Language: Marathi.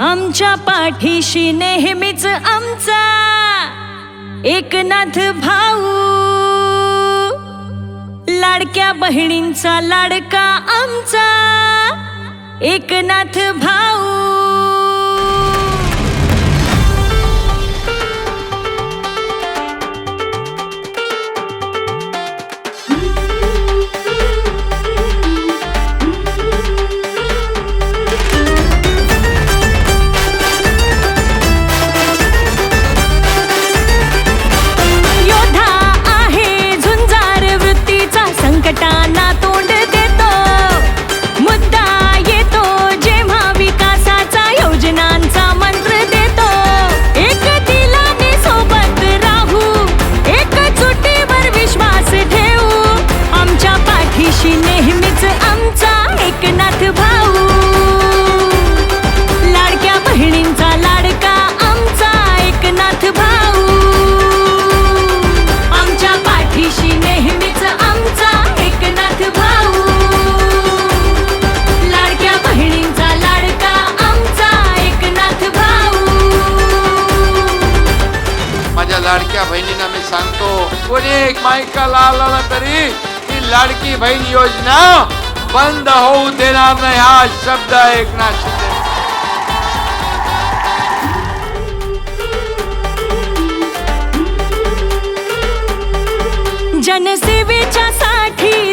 आमच्या पाठीशी नेहमीच आमचा एकनाथ भाऊ. लाडक्या बहिणींचा लाडका आमचा एकनाथ भाऊ. नेहमीच आमचा एकनाथ भाऊ. लाडक्या बहिणींचा लाडका आमचा एकनाथ भाऊ. आमच्या पाठीशी नेहमीच आमचा एकनाथ भाऊ. लाडक्या बहिणींचा लाडका आमचा एकनाथ भाऊ. माझ्या लाडक्या बहिणींना मी सांगतो कोणी एक मायकाला आला तरी लाडकी बहीण योजना बंद होऊ देणार नाही हा शब्द एकनाथ शिंदे जनसेवेच्या साठी